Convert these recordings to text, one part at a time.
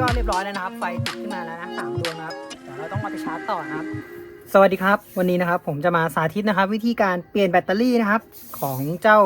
ก็เรียบร้อยแล้วนะครับ ไฟติดขึ้นมาแล้วนะสามดวงนะครับเดี๋ยวเราต้องเอาไปชาร์จต่อนะครับ สวัสดีครับ วันนี้นะครับผมจะมาสาธิตนะครับ วิธีการเปลี่ยนแบตเตอรี่นะครับ ของเจ้า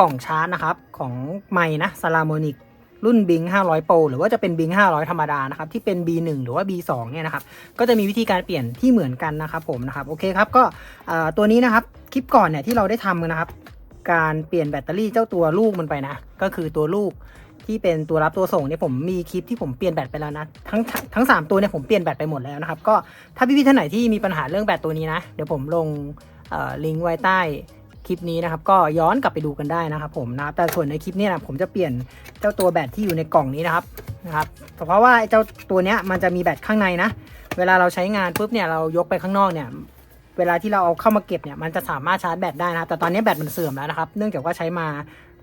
กล่องชาร์จนะครับ ของไมนะซา l าโมนิกรุ่น Bing 500 Pro หรือว่าจะเป็น Bing 500 ธรรมดานะครับ ที่เป็น B1 หรือว่า B2 เนี่ยนะครับ ก็จะมีวิธีการเปลี่ยนที่เหมือนกันนะครับผมนะครับ โอเคครับ ก็ตัวนี้นะครับ คลิปก่อนเนี่ยที่เราได้ทำนะครับ การเปลี่ยนแบตเตอรี่เจ้าตัวลูกมันไปนะ ก็คือตัวลูกที่เป็นตัวรับตัวส่งเนี่ยผมมีคลิปที่ผมเปลี่ยนแบตไปแล้วนะ ทั้งทั้งสามตัวเนี่ยผมเปลี่ยนแบตไปหมดแล้วนะครับ ก็ถ้าพี่ๆท่านไหนที่มีปัญหาเรื่องแบตตัวนี้นะ เดี๋ยวผมลงลิงก์ไว้ใต้คลิปนี้นะครับ ก็ย้อนกลับไปดูกันได้นะครับ ผมนะแต่ส่วนในคลิปเนี้นะผมจะเปลี่ยนเจ้าตัวแบตที่อยู่ในกล่องนี้นะครับนะครับเพราะว่าไอ้เจ้าตัวเนี้ยมันจะมีแบตข้างในนะ เวลาเราใช้งานปุ๊บเนี่ยเรายกไปข้างนอกเนี่ย เวลาที่เราเอาเข้ามาเก็บเนี่ยมันจะสามารถชาร์จแบตได้นะครับแต่ตอนนี้แบตมันเสื่อมแล้วนะครับเนื่องจากว่าใช้มา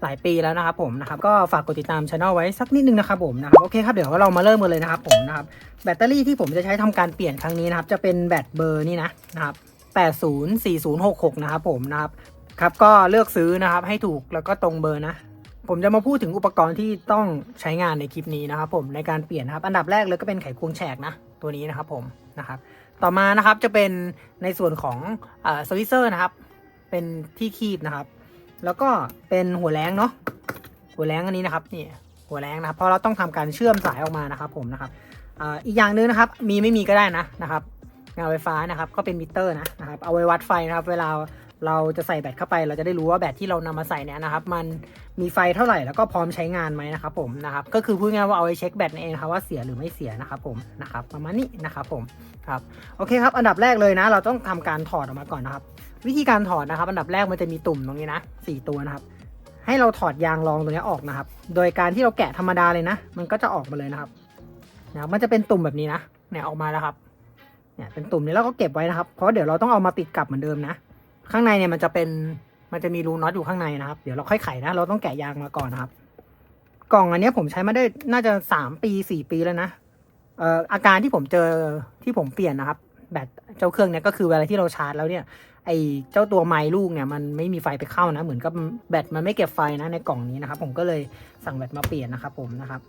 หลายปีแล้วนะครับผมนะครับก็ฝากกดติดตามช anel ไว้สักนิดนึงนะครับผมนะครับโอเคครับเดี๋ยวเรามาเริ่มกันเลยนะครับผมนะครับแบตเตอรี่ที่ผมจะใช้ทำการเปลี่ยนครั้งนี้นะครับจะเป็นแบตเบอร์นี่นะนะครับ804066นะครับผมนะครับครับก็เลือกซื้อนะครับให้ถูกแล้วก็ตรงเบอร์นะ ผมจะมาพูดถึงอุปกรณ์ที่ต้องใช้งานในคลิปนี้นะครับผมในการเปลี่ยนนะครับอันดับแรกเลยก็เป็นไขควงแฉกนะตัวนี้นะครับผมนะครับ ต่อมานะครับจะเป็นในส่วนของสวิเซอร์นะครับ เป็นที่คีบนะครับ แล้วก็เป็นหัวแรงเนาะหัวแรงอันนี้นะครับนี่หัวแรงนะครับเพราะเราต้องทำการเชื่อมสายออกมานะครับ ผมนะครับอ,อีกอย่างหนึงนะครับ มีไม่มีก็ได้นะนะครับงานไฟฟ้านะครับ ก็เป็นมิเตอร์นะนะครับเอาไว้วัดไฟนะครับ เวลา เราจะใส่แบตเข้าไป เราจะได้รู้ว่าแบตที่เรานำมาใส่เนี่ยนะครับ มันมีไฟเท่าไหร่แล้วก็พร้อมใช้งานไหมนะครับผมนะครับ ก็คือพูดง่ายว่าเอาไว้เช็คแบตเองครับว่าเสียหรือไม่เสียนะครับผมนะครับประมาณนี้นะครับผมครับโอเคครับ อันดับแรกเลยนะ เราต้องทำการถอดออกมาก่อนนะครับ วิธีการถอดนะครับ อันดับแรกมันจะมีตุ่มตรงนี้นะสี่ตัวนะครับ ให้เราถอดยางรองตรงนี้ออกนะครับ โดยการที่เราแกะธรรมดาเลยนะ มันก็จะออกมาเลยนะครับนะมันจะเป็นตุ่มแบบนี้นะเนี่ยออกมาแล้วครับเนี่ยเป็นตุ่มนี้แล้วก็เก็บไว้นะครับ เพราะเดี๋ยวเราต้องเอามาติดกลับเหมือนเดิมนะ ข้างในเนี่ยมันจะเป็นมันจะมีรูน็อตอยู่ข้างในนะครับ เดี๋ยวเราค่อยไขนะ เราต้องแกะยางมาก่อนนะครับ กล่องอันนี้ผมใช้มาได้น่าจะสามปีสี่ปีแล้วนะเอ่ออาการที่ผมเจอที่ผมเปลี่ยนนะครับ แบตเจ้าเครื่องเนี้ยก็คือเวลาที่เราชาร์จแล้วเนี่ย ไอเจ้าตัวไม้ลูกเนี่ยมันไม่มีไฟไปเข้านะ เหมือนกับแบตมันไม่เก็บไฟนะในกล่องนี้นะครับ ผมก็เลยสั่งแบตมาเปลี่ยนนะครับ ผมนะครับ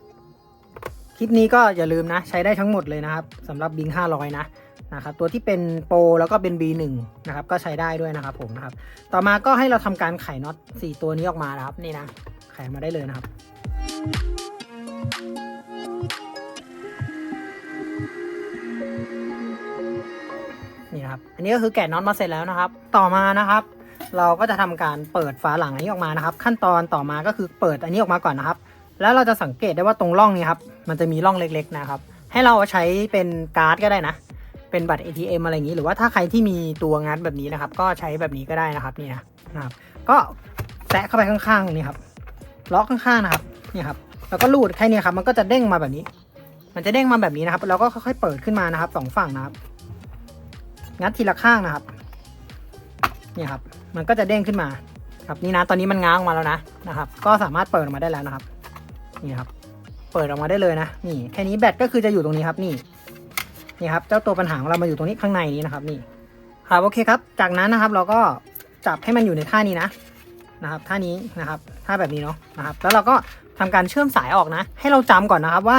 คลิปนี้ก็อย่าลืมนะ ใช้ได้ทั้งหมดเลยนะครับสำหรับบิง500 นะ นะครับตัวที่เป็นโปรแล้วก็เป็น B1 นะครับก็ใช้ได้ด้วยนะครับผมนะครับต่อมาก็ให้เราทำการไขน็อต4 ตัวนี้ออกมานะครับนี่นะไขมาได้เลยนะครับนี่นะครับอันนี้ก็คือแกะน็อตมาเสร็จแล้วนะครับ ต่อมานะครับ เราก็จะทำการเปิดฝาหลังอันนี้ออกมานะครับ ขั้นตอนต่อมาก็คือเปิดอันนี้ออกมาก่อนนะครับ แล้วเราจะสังเกตได้ว่าตรงร่องนี้ครับมันจะมีร่องเล็กๆนะครับ ให้เราใช้เป็นการ์ดก็ได้นะ เป็นบัตร ATM อะไรอย่างนี้ หรือว่าถ้าใครที่มีตัวงัดแบบนี้นะครับ ก็ใช้แบบนี้ก็ได้นะครับนี่นะนะครับ ก็แตะเข้าไปข้างๆตรงนี้ครับล็อกข้างๆนะครับนี่ครับ แล้วก็ลูดแค่นี้ครับ มันก็จะเด้งมาแบบนี้ มันจะเด้งมาแบบนี้นะครับ แล้วก็ค่อยๆเปิดขึ้นมานะครับสองฝั่งนะครับ งัดทีละข้างนะครับนี่ครับ มันก็จะเด้งขึ้นมาครับนี่นะ ตอนนี้มันง้างออกมาแล้วนะนะครับ ก็สามารถเปิดออกมาได้แล้วนะครับ นี่ครับ เปิดออกมาได้เลยนะ นี่ แค่นี้แบตก็คือจะอยู่ตรงนี้ครับ นี่ นี่ครับเจ้าตัวปัญหาของเรามาอยู่ตรงนี้ข้างในนี้นะครับนี่ครับโอเคครับ จากนั้นนะครับเราก็จับให้มันอยู่ในท่านี้นะนะครับท่านี้นะครับท่าแบบนี้เนาะนะครับแล้วเราก็ทำการเชื่อมสายออกนะ ให้เราจำก่อนนะครับว่า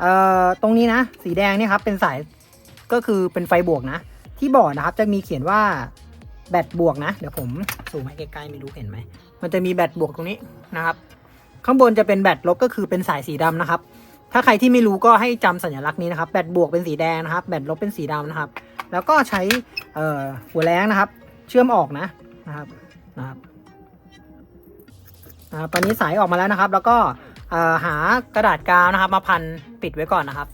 เอ่อตรงนี้นะ สีแดงเนี่ยครับเป็นสายก็คือเป็นไฟบวกนะ ที่บอร์ดนะครับจะมีเขียนว่าแบตบวกนะ เดี๋ยวผมซูมให้ใกล้ๆไม่รู้เห็นไหมมันจะมีแบตบวกตรงนี้นะครับ ข้างบนจะเป็นแบตลบก็คือเป็นสายสีดำนะครับ ถ้าใครที่ไม่รู้ก็ให้จำสัญลักษณ์นี้นะครับ แบตบวกเป็นสีแดงนะครับ แบตลบเป็นสีดำนะครับ แล้วก็ใช้หัวแรงนะครับ เชื่อมออกนะนะครับนะครับตอนนี้สายออกมาแล้วนะครับ แล้วก็หากระดาษกาวนะครับ มาพันปิดไว้ก่อนนะครับ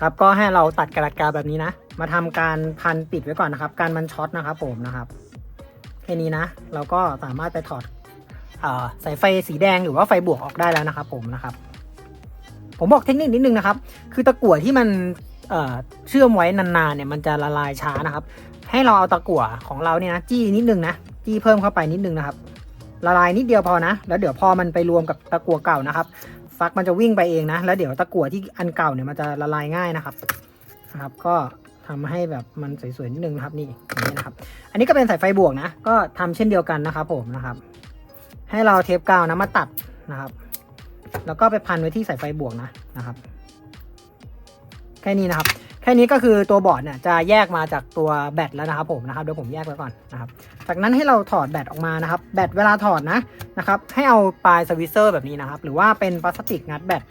ครับก็ให้เราตัดกระดาษกาวแบบนี้นะ มาทำการพันปิดไว้ก่อนนะครับ การมันช็อตนะครับ ผมนะครับแค่นี้นะ เราก็สามารถไปถอดอสายไฟสีแดงหรือว่าไฟบวกออกได้แล้วนะครับ ผมนะครับ ผมบอกเทคนิคนิดนึงนะครับ คือตะกั่วที่มันเเชื่อมไว้นานๆเนี่ยมันจะละลายช้านะครับ ให้เราเอาตะกั่วของเราเนี่ยนะจี้นิดนึงนะจี้เพิ่มเข้าไปนิดนึงนะครับ ละลายนิดเดียวพอนะ แล้วเดี๋ยวพอมันไปรวมกับตะกั่วเก่านะครับ ฟักมันจะวิ่งไปเองนะ แล้วเดี๋ยวตะกั่วที่อันเก่าเนี่ยมันจะละลายง่ายนะครับนะครับ ก็ทำให้แบบมันสวยๆนิดนึงนะครับนี่อย่างนี้นะครับ อันนี้ก็เป็นสายไฟบวกนะ ก็ทำเช่นเดียวกันนะครับผมนะครับ ให้เราเทปกาวนะมาตัดนะครับ แล้วก็ไปพันไว้ที่สายไฟบวกนะนะครับ แค่นี้นะครับ แค่นี้ก็คือตัวบอร์ดเนี่ยจะแยกมาจากตัวแบตแล้วนะครับ ผมนะครับเดี๋ยวผมแยกไว้ก่อนนะครับ จากนั้นให้เราถอดแบตออกมานะครับ แบตเวลาถอดนะนะครับ ให้เอาปลายสวิตเซอร์แบบนี้นะครับ หรือว่าเป็นพลาสติกงัดแบต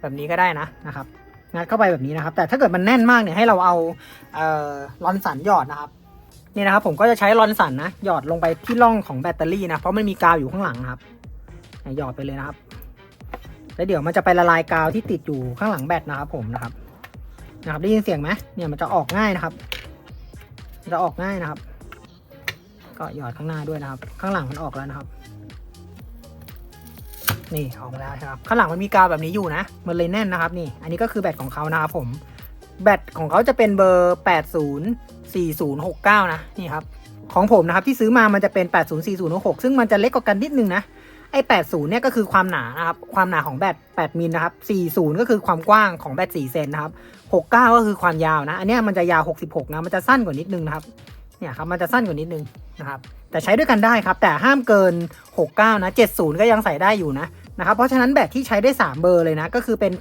แบบนี้ก็ได้นะนะครับงัดเข้าไปแบบนี้นะครับ แต่ถ้าเกิดมันแน่นมากเนี่ยให้เราเอาเอ่อลอนสันหยอดนะครับนี่นะครับผมก็จะใช้ลอนสันนะหยอดลงไปที่ร่องของแบตเตอรี่นะเพราะมันมีกาวอยู่ข้างหลังครับหยอดไปเลยนะครับ แล้วเดี๋ยวมันจะไปละลายกาวที่ติดอยู่ข้างหลังแบตนะครับผมนะครับ นะครับได้ยินเสียงไหมเนี่ยมันจะออกง่ายนะครับจะออกง่ายนะครับ ก็หยอดข้างหน้าด้วยนะครับ ข้างหลังมันออกแล้วนะครับ นี่ออกมาแล้วครับ ข้างหลังมันมีกาวแบบนี้อยู่นะ มันเลยแน่นนะครับ นี่ อันนี้ก็คือแบตของเขานะครับผม แบตของเขาจะเป็นเบอร์ 804069 นะ นี่ครับ ของผมนะครับที่ซื้อมามันจะเป็น 804066 ซึ่งมันจะเล็กกว่ากันนิดนึงนะ ไอ้80เนี่ยก็คือความหนานะครับ ความหนาของแบต8มิลนะครับ40 ก็คือความกว้างของแบต4เซนนะครับ69 ก็คือความยาวนะ อันเนี้ยมันจะยาว 66 นะ มันจะสั้นกว่านิดนึงนะครับ เนี่ยครับ มันจะสั้นกว่านิดนึงนะครับ แต่ใช้ด้วยกันได้ครับ แต่ห้ามเกิน 69 นะ 70 ก็ยังใส่ได้อยู่นะนะครับ เพราะฉะนั้นแบตที่ใช้ได้ 3 เบอร์เลยนะ ก็คือเป็น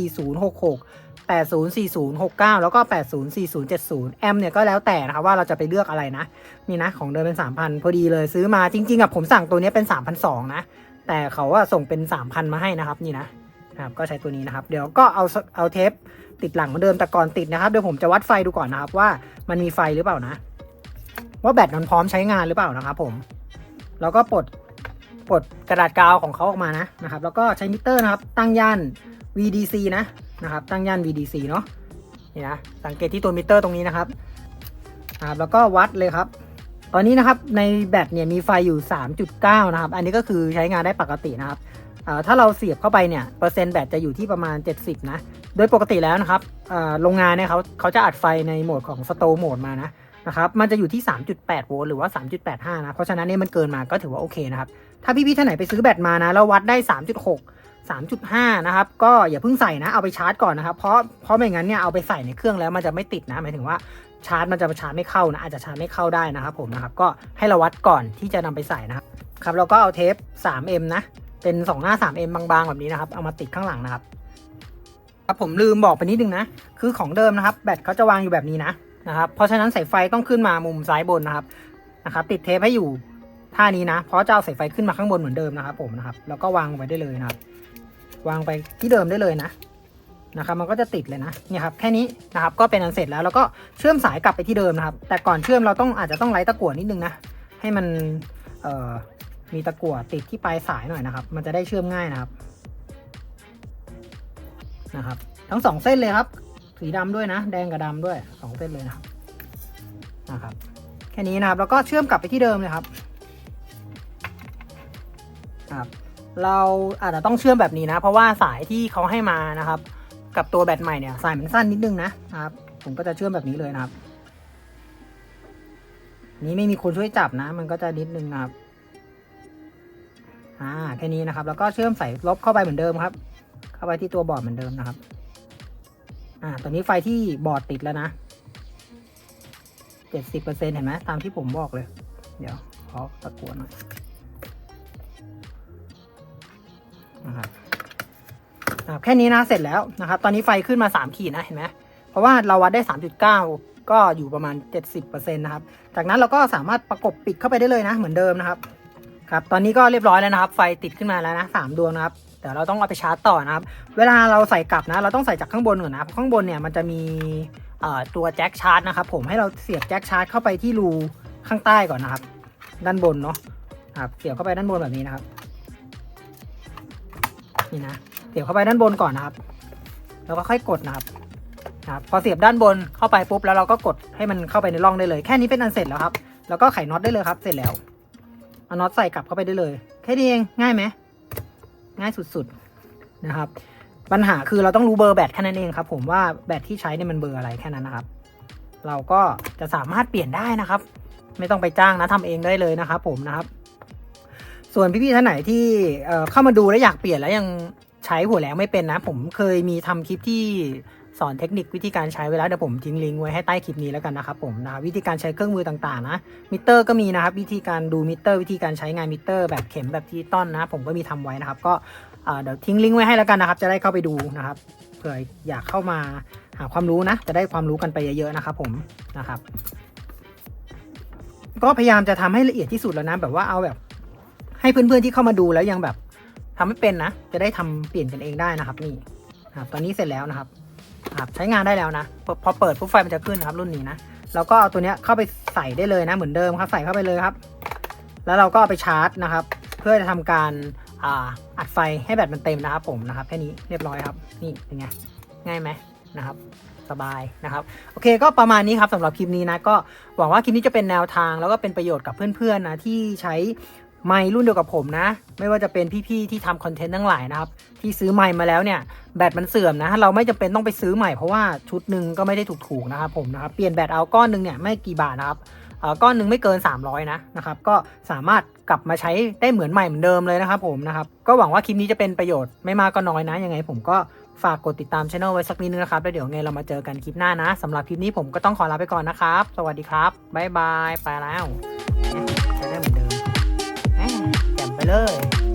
804066 804069 แล้วก็ 804070 แอมเนี่ยก็แล้วแต่นะครับว่าเราจะไปเลือกอะไรนะ นี่นะของเดิมเป็น 3,000 พอดีเลยซื้อมาจริงๆอะผมสั่งตัวนี้เป็น 3,200 นะ แต่เขาอะส่งเป็น 3,000 มาให้นะครับนี่นะนะครับก็ใช้ตัวนี้นะครับ เดี๋ยวก็เอาเอาเทปติดหลังเหมือนเดิมแต่ก่อนติดนะครับเดี๋ยวผมจะวัดไฟดูก่อนนะครับว่ามันมีไฟหรือเปล่านะ ว่าแบตมันพร้อมใช้งานหรือเปล่านะครับผม แล้วก็ปลดปลดกระดาษกาวของเขาออกมานะนะครับ แล้วก็ใช้มิเตอร์นะครับ ตั้งย่าน VDC นะ นะครับ ตั้งย่าน VDC เนาะนี่นะสังเกตที่ตัวมิเตอร์ตรงนี้นะครับนะครับ แล้วก็วัดเลยครับ ตอนนี้นะครับในแบตเนี่ยมีไฟอยู่ 3.9 นะครับ อันนี้ก็คือใช้งานได้ปกตินะครับอ่อถ้าเราเสียบเข้าไปเนี่ยเปอร์เซ็นต์แบตจะอยู่ที่ประมาณ 70 นะ โดยปกติแล้วนะครับอ่อโรงงานเนี่ยเขาเขาจะอัดไฟในโหมดของสโตโหมดมานะนะครับมันจะอยู่ที่ 3.8 โวลต์หรือว่า 3.85 นะ เพราะฉะนั้นเนี่ยมันเกินมาก็ถือว่าโอเคนะครับ ถ้าพี่ๆท่านไหนไปซื้อแบตมานะ แล้ววัดได้ 3.6 3.5 นะครับ ก็อย่าเพิ่งใส่นะ เอาไปชาร์จก่อนนะครับ เพราะ เพราะไม่งั้นเนี่ย เอาไปใส่ในเครื่องแล้วมันจะไม่ติดนะ หมายถึงว่าชาร์จมันจะชาร์จไม่เข้านะ อาจจะชาร์จไม่เข้าได้นะครับผมนะครับ ก็ให้เราวัดก่อนที่จะนำไปใส่นะครับ ครับ เราก็เอาเทป 3M นะ เป็น 2 หน้า 3M บางๆ แบบนี้นะครับ เอามาติดข้างหลังนะครับ ครับผมลืมบอกไปนิดนึงนะ คือของเดิมนะครับ แบตเขาจะวางอยู่แบบนี้นะ นะครับ เพราะฉะนั้นสายไฟต้องขึ้นมามุมซ้ายบนนะครับ นะครับ ติดเทปให้อยู่ท่านี้นะ เพราะจะเอาสายไฟขึ้นมาข้างบนเหมือนเดิมนะครับผมนะครับ แล้วก็วางไว้ได้เลยนะครับ วางไปที่เดิมได้เลยนะนะครับมันก็จะติดเลยนะเนี่ยครับแค่นี้นะครับก็เป็นอันเสร็จแล้วแล้วก็เชื่อมสายกลับไปที่เดิมนะครับ แต่ก่อนเชื่อมเราต้องอาจจะต้องไล่ตะกั่วนิดนึงนะให้มันมีตะกั่วติดที่ปลายสายหน่อยนะครับ มันจะได้เชื่อมง่ายนะครับนะครับ ทั้งสองเส้นเลยครับ สีดำด้วยนะ แดงกับดำด้วยสองเส้นเลยนะครับนะครับ แค่นี้นะครับแล้วก็เชื่อมกลับไปที่เดิมเลยครับครับ เราอาจจะต้องเชื่อมแบบนี้นะ เพราะว่าสายที่เขาให้มานะครับ กับตัวแบตใหม่เนี่ยสายมันสั้นนิดนึงนะครับ ผมก็จะเชื่อมแบบนี้เลยนะครับ นี้ไม่มีคนช่วยจับนะ มันก็จะนิดนึงนะครับอ่าแค่นี้นะครับ แล้วก็เชื่อมสายลบเข้าไปเหมือนเดิมครับ เข้าไปที่ตัวบอร์ดเหมือนเดิมนะครับ อ่าตอนนี้ไฟที่บอร์ดติดแล้วนะเจ็ดสิบเปอร์เซ็นเห็นไหมตามที่ผมบอกเลย เดี๋ยวขอตะกวนหน่อย แค่นี้นะเสร็จแล้วนะครับ ตอนนี้ไฟขึ้นมาสามขีดนะเห็นไหมเพราะว่าเราวัดได้สามจุดเก้าก็อยู่ประมาณเจ็ดสิบเปอร์เซ็นต์นะครับ จากนั้นเราก็สามารถประกบปิดเข้าไปได้เลยนะเหมือนเดิมนะครับครับตอนนี้ก็เรียบร้อยแล้วนะครับ ไฟติดขึ้นมาแล้วนะสามดวงนะครับเดี๋ยวเราต้องเอาไปชาร์จต่อนะครับ เวลาเราใส่กลับนะ เราต้องใส่จากข้างบนก่อนนะเพราะข้างบนเนี่ยมันจะมีตัวแจ็คชาร์จนะครับผมให้เราเสียบแจ็คชาร์จเข้าไปที่รูข้างใต้ก่อนนะครับ ด้านบนเนาะครับเสียบเข้าไปด้านบนแบบนี้นะครับ นี่นะ เสียบเข้าไปด้านบนก่อนนะครับ แล้วก็ค่อยกดนะครับนะครับพอเสียบด้านบนเข้าไปปุ๊บแล้วเราก็กดให้มันเข้าไปในร่องได้เลย แค่นี้เป็นอันเสร็จแล้วครับ แล้วก็ไขน็อตได้เลยครับ เสร็จแล้วเอาน็อตใส่กลับเข้าไปได้เลย แค่นี้เองง่ายไหมง่ายสุดๆนะครับ ปัญหาคือเราต้องรู้เบอร์แบตแค่นั้นเองครับ ผมว่าแบตที่ใช้เนี่ยมันเบอร์อะไรแค่นั้นนะครับ เราก็จะสามารถเปลี่ยนได้นะครับ ไม่ต้องไปจ้างนะทำเองได้เลยนะครับ ผมนะครับ ส่วนพี่ๆท่านไหนที่เอ่อเข้ามาดูแล้วอยากเปลี่ยนแล้วยัง ใช้หัวแหลงไม่เป็นนะ ผมเคยมีทำคลิปที่สอนเทคนิควิธีการใช้เวลาเดี๋ยวผมทิ้งลิงก์ไว้ให้ใต้คลิปนี้แล้วกันนะครับผมนะวิธีการใช้เครื่องมือต่างๆนะมิเตอร์ก็มีนะครับวิธีการดูมิเตอร์ วิธีการใช้งานมิเตอร์แบบเข็มแบบดิจิตอลนะผมก็มีทำไว้นะครับ ก็เดี๋ยวทิ้งลิงก์ไว้ให้แล้วกันนะครับ จะได้เข้าไปดูนะครับเผื่ออยากเข้ามาหาความรู้นะ จะได้ความรู้กันไปเยอะๆนะครับผมนะครับ ก็พยายามจะทำให้ละเอียดที่สุดแล้วนะแบบว่าเอาแบบ ให้เพื่อนๆที่เข้ามาดูแล้วยังแบบ ทำไม่เป็นนะ จะได้ทำเปลี่ยนกันเองได้นะครับ นี่ครับตอนนี้เสร็จแล้วนะครับครับใช้งานได้แล้วนะ พอเปิดปุ๊บไฟมันจะขึ้นนะครับรุ่นนี้นะแล้วก็เอาตัวเนี้ยเข้าไปใส่ได้เลยนะเหมือนเดิมครับ ใส่เข้าไปเลยครับ แล้วเราก็เอาไปชาร์จนะครับ เพื่อจะทำการอ่าอัดไฟให้แบตมันเต็มนะครับผมนะครับแค่นี้เรียบร้อยครับ นี่เป็นไงง่ายไหมนะครับสบายนะครับโอเคก็ประมาณนี้ครับสำหรับคลิปนี้นะก็หวังว่าคลิปนี้จะเป็นแนวทาง แล้วก็เป็นประโยชน์กับเพื่อนๆนะที่ใช้ ไมค์รุ่นเดียวกับผมนะ ไม่ว่าจะเป็นพี่ๆที่ทำคอนเทนต์ทั้งหลายนะครับ ที่ซื้อไมค์มาแล้วเนี่ยแบตมันเสื่อมนะ เราไม่จำเป็นต้องไปซื้อใหม่เพราะว่าชุดหนึ่งก็ไม่ได้ถูกๆนะครับผมนะครับเปลี่ยนแบตเอาก้อนหนึ่งเนี่ยไม่กี่บาทนะครับอ่อก้อนหนึ่งไม่เกิน 300 นะนะครับ ก็สามารถกลับมาใช้ได้เหมือนใหม่เหมือนเดิมเลยนะครับผมนะครับ ก็หวังว่าคลิปนี้จะเป็นประโยชน์ไม่มากก็น้อยนะ ยังไงผมก็ฝากกดติดตามช่ anel ไว้สักนิดนึงนะครับ แล้วเดี๋ยวไงเรามาเจอกันคลิปหน้านะสำหรับคลิปนี้ผมก็ต้องขอลาไปก่อนนะครับ สวัสดีครับ บ๊ายบาย ไปแล้ว เลย